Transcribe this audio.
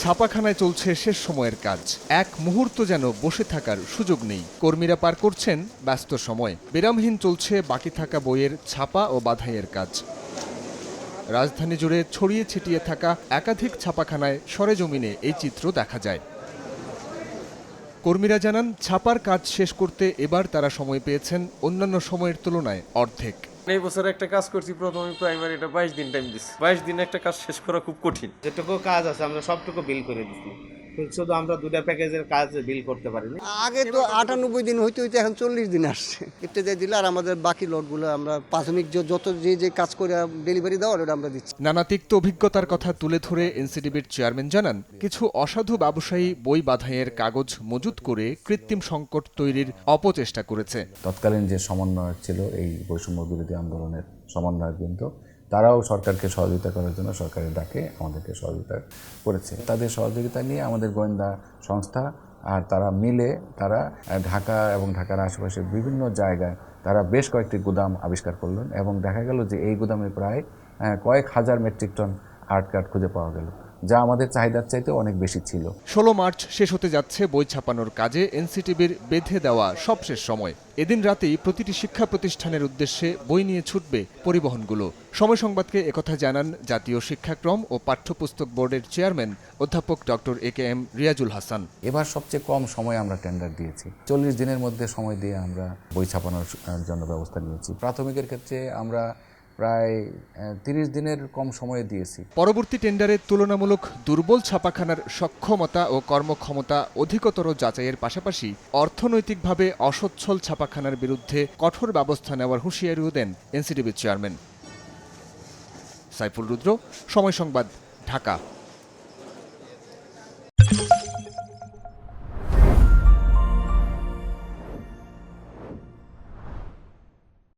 ছাপাখানায় চলছে শেষ সময়ের কাজ। এক মুহূর্ত যেন বসে থাকার সুযোগ নেই। কর্মীরা পার করছেন ব্যস্ত সময়। বিরামহীন চলছে বাকি থাকা বইয়ের ছাপা ও বাধাইয়ের কাজ। রাজধানী জুড়ে ছড়িয়ে ছিটিয়ে থাকা একাধিক ছাপাখানায় সরেজমিনে এই চিত্র দেখা যায়। কর্মীরা জানান, ছাপার কাজ শেষ করতে এবার তারা সময় পেয়েছেন অন্যান্য সময়ের তুলনায় অর্ধেক। এই বছর একটা কাজ করছি, প্রথমে প্রাইমারি এটা বাইশ দিন টাইম দিচ্ছি বাইশ দিন একটা কাজ শেষ করা খুব কঠিন। যেটুকু কাজ আছে, আমরা সবটুকু বিল করে দিচ্ছি শুধু আমরা দুটা প্যাকেজের কাজ বিল করতে পারিনি। আগে তো আটানব্বই দিন হইতে হইতে এখন চল্লিশ দিন আসছে। একটু দিয়ে দিলে আর আমাদের বাকি লটগুলো আমরা প্রাথমিক যে- যত যে যে কাজ করে ডেলিভারি দেওয়ার ওটা আমরা দিচ্ছি। নানা তিক্ত অভিজ্ঞতার কথা তুলে ধরে এনসিডিবির চেয়ারম্যান জানান কিছু অসাধু ব্যবসায়ী বই বাধাইয়ের কাগজ মজুত করে কৃত্রিম সংকট তৈরির অপচেষ্টা করেছে। তৎকালীন যে সমন্বয়ক ছিল এই বৈষম্য বিরোধী আন্দোলনের সমন্বয়ক বৃন্দ, তারাও সরকারকে সহযোগিতা করার জন্য সরকারের ডাকে আমাদেরকে সহযোগিতা করেছে। তাদের সহযোগিতা নিয়ে আমাদের গোয়েন্দা সংস্থা আর তারা মিলে তারা ঢাকা এবং ঢাকার আশেপাশে বিভিন্ন জায়গায় তারা বেশ কয়েকটি গুদাম আবিষ্কার করলেন এবং দেখা গেল যে এই গুদামে প্রায় কয়েক হাজার মেট্রিক টন আর্ট কার্ড খুঁজে পাওয়া গেল। যা আমাদের চাহিদার চাইতে অনেক বেশি ছিল। ষোলো মার্চ শেষ হতে যাচ্ছে বই ছাপানোর কাজে এনসিটিভির বেঁধে দেওয়া সবশেষ সময়। এদিন রাতেই প্রতিটি শিক্ষা প্রতিষ্ঠানের উদ্দেশ্যে বই নিয়ে ছুটবে পরিবহনগুলো। সময় সংবাদকে একথা জানান জাতীয় শিক্ষাক্রম ও পাঠ্যপুস্তক বোর্ডের চেয়ারম্যান অধ্যাপক doctor A K M Riazul Hasan. এবার সবচেয়ে কম সময় আমরা টেন্ডার দিয়েছি। চল্লিশ দিনের মধ্যে সময় দিয়ে আমরা বই ছাপানোর জন্য ব্যবস্থা নিয়েছি। প্রাথমিকের ক্ষেত্রে আমরা প্রায় তিরিশ দিনের কম সময়ে দিয়েছি। পরবর্তী টেন্ডারে তুলনামূলক দুর্বল ছাপাখানার সক্ষমতা ও কর্মক্ষমতা অধিকতর যাচাইয়ের পাশাপাশি অর্থনৈতিকভাবে অসচ্ছল ছাপাখানার বিরুদ্ধে কঠোর ব্যবস্থা নেওয়ার হুঁশিয়ারিও দেন এনসিডিবির চেয়ারম্যান। সাইফুল রুদ্র, সময় সংবাদ, ঢাকা।